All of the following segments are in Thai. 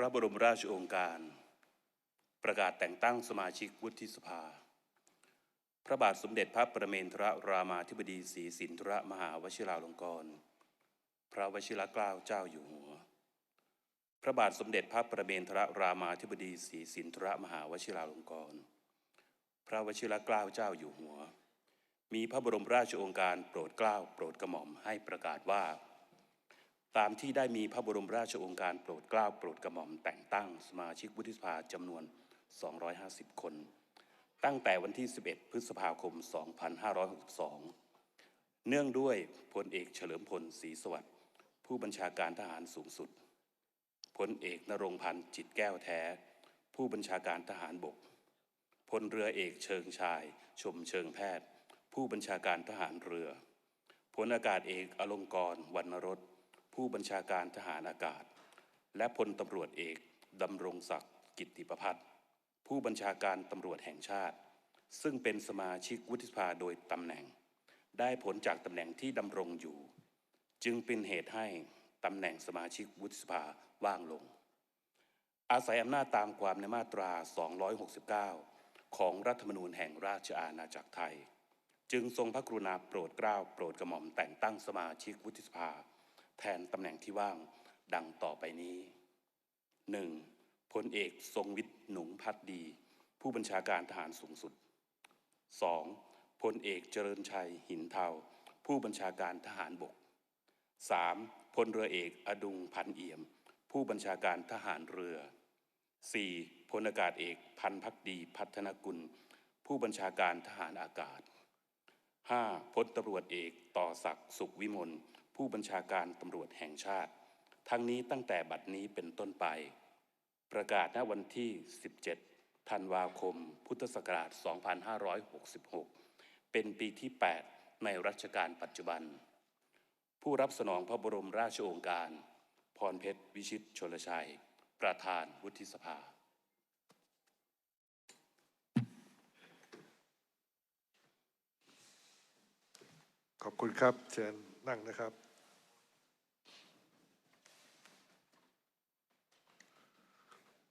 พระบรมราชโองการ ประกาศแต่งตั้งสมาชิกวุฒิสภา พระบาทสมเด็จพระประเมนทรรามาธิบดีศรีสินทรมหาวชิราลงกรณ์พระวชิรเกล้าเจ้าอยู่หัว พระบาทสมเด็จพระประเมนทรรามาธิบดีศรีสินทรมหาวชิราลงกรณ์พระวชิรเกล้าเจ้าอยู่หัว มีพระบรมราชโองการโปรดเกล้าโปรดกระหม่อมให้ประกาศว่า ตามที่ได้มีพระบรมราชโองการโปรดเกล้าโปรดกระหม่อมแต่งตั้งสมาชิกวุฒิสภาจำนวน 250 คน ตั้งแต่วันที่ 11 พฤษภาคม 2562 เนื่องด้วยพลเอกเฉลิมพลศรีสวัสดิ์ผู้บัญชาการทหารสูงสุด พลเอกนรงพันธ์จิตแก้วแท้ ผู้บัญชาการทหารบก พลเรือเอกเชิงชาย ชมเชิงแพทย์ ผู้บัญชาการทหารเรือ พลอากาศเอกอลงกรวรรณรส ผู้บัญชาการทหารอากาศ และพลตำรวจเอกดำรงศักดิ์กิติประพัฒน์ผู้บัญชาการตำรวจแห่งชาติ ซึ่งเป็นสมาชิกวุฒิสภาโดยตำแหน่ง ได้ผลจากตำแหน่งที่ดำรงอยู่ จึงเป็นเหตุให้ตำแหน่งสมาชิกวุฒิสภาว่างลง อาศัยอำนาจตามความในมาตรา 269 ของรัฐธรรมนูญแห่งราชอาณาจักรไทย จึงทรงพระกรุณาโปรดเกล้าโปรดกระหม่อมแต่งตั้งสมาชิกวุฒิสภา แทนตำแหน่งที่ว่างดังต่อไปนี้ 1. พลเอกทรงวิทย์หนุงพัดดี ผู้บัญชาการทหารสูงสุด 2. พลเอกเจริญชัยหินเทา ผู้บัญชาการทหารบก 3. พลเรือเอกอดุงพันเอี่ยม ผู้บัญชาการทหารเรือ 4. พลอากาศเอกพันพักดีพัฒนกุล ผู้บัญชาการทหารอากาศ 5. พลตำรวจเอกต่อศักดิ์สุขวิมล ผู้บัญชาการตำรวจแห่งชาติ ทั้งนี้ตั้งแต่บัดนี้เป็นต้นไป ประกาศณวันที่ 17 ธันวาคม พุทธศักราช 2566 เป็นปีที่ 8 ในรัชกาลปัจจุบัน ผู้รับสนองพระบรมราชโองการ พรเพชร วิชิตชลชัย ประธานวุฒิสภาขอบคุณครับ เชิญนั่งนะครับ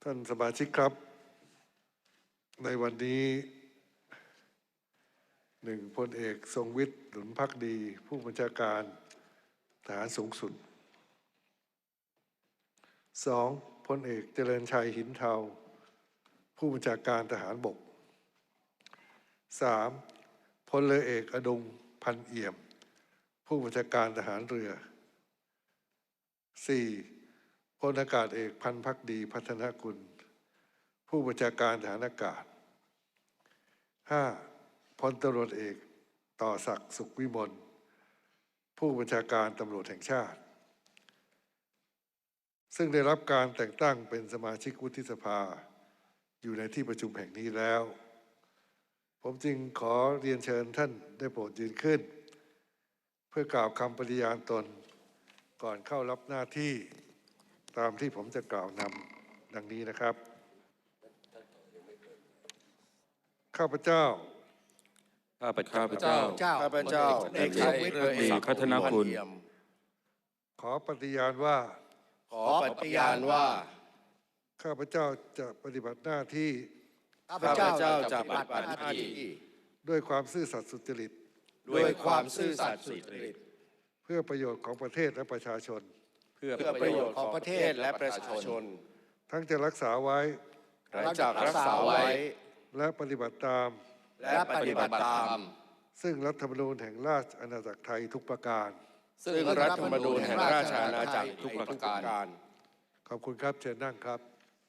ท่านสมาชิกครับ ในวันนี้หนึ่งพลเอกทรงวิทย์หนุนพักดี ผู้บัญชาการทหารสูงสุดสองพลเอกเจริญชัยหินเทา ผู้บัญชาการทหารบกสามพลเรือเอกอดุงพันเอี่ยม ผู้บัญชาการทหารเรือ 4. พลอากาศเอกพันพักดีพัฒนกุล ผู้บัญชาการทหารอากาศ 5. พลตำรวจเอกต่อศักดิ์สุขวิมลผู้บัญชาการตำรวจแห่งชาติ ซึ่งได้รับการแต่งตั้งเป็นสมาชิกวุฒิสภา อยู่ในที่ประชุมแห่งนี้แล้ว ผมจึงขอเรียนเชิญท่านได้โปรดยืนขึ้น เพื่อกล่าวคำปฏิญาณตนก่อนเข้ารับหน้าที่ ตามที่ผมจะกล่าวนำดังนี้นะครับ ข้าพเจ้า ข้าพเจ้าเจ้าข้าพเจ้าเอกทรงวิทย์เรือเอกพัฒนกุลเอี่ยมขอปฏิญาณว่า ขอปฏิญาณว่า ข้าพเจ้าจะปฏิบัติหน้าที่ ข้าพข้าพเจ้าเจ้าจะจะปปฏิฏิบับัติติหหน้าน้าที่ที่ ด้วยความซื่อสัตย์สุจริต ด้วยความซื่อสัตย์สุจริต เพื่อประโยชน์ของประเทศและประชาชน เพื่อเพื่อประโยชน์ของประเทศและประชาชน ทั้งจะรักษาไว้และจะรักษาไว้ และปฏิบัติตาม และปฏิบัติตาม ซึ่งรัฐธรรมนูญแห่งราชอาณาจักรไทยทุกประการ ซึ่งรัฐธรรมนูญแห่งราชอาณาจักรทุกประการ ขอบคุณครับเชิญนั่งครับ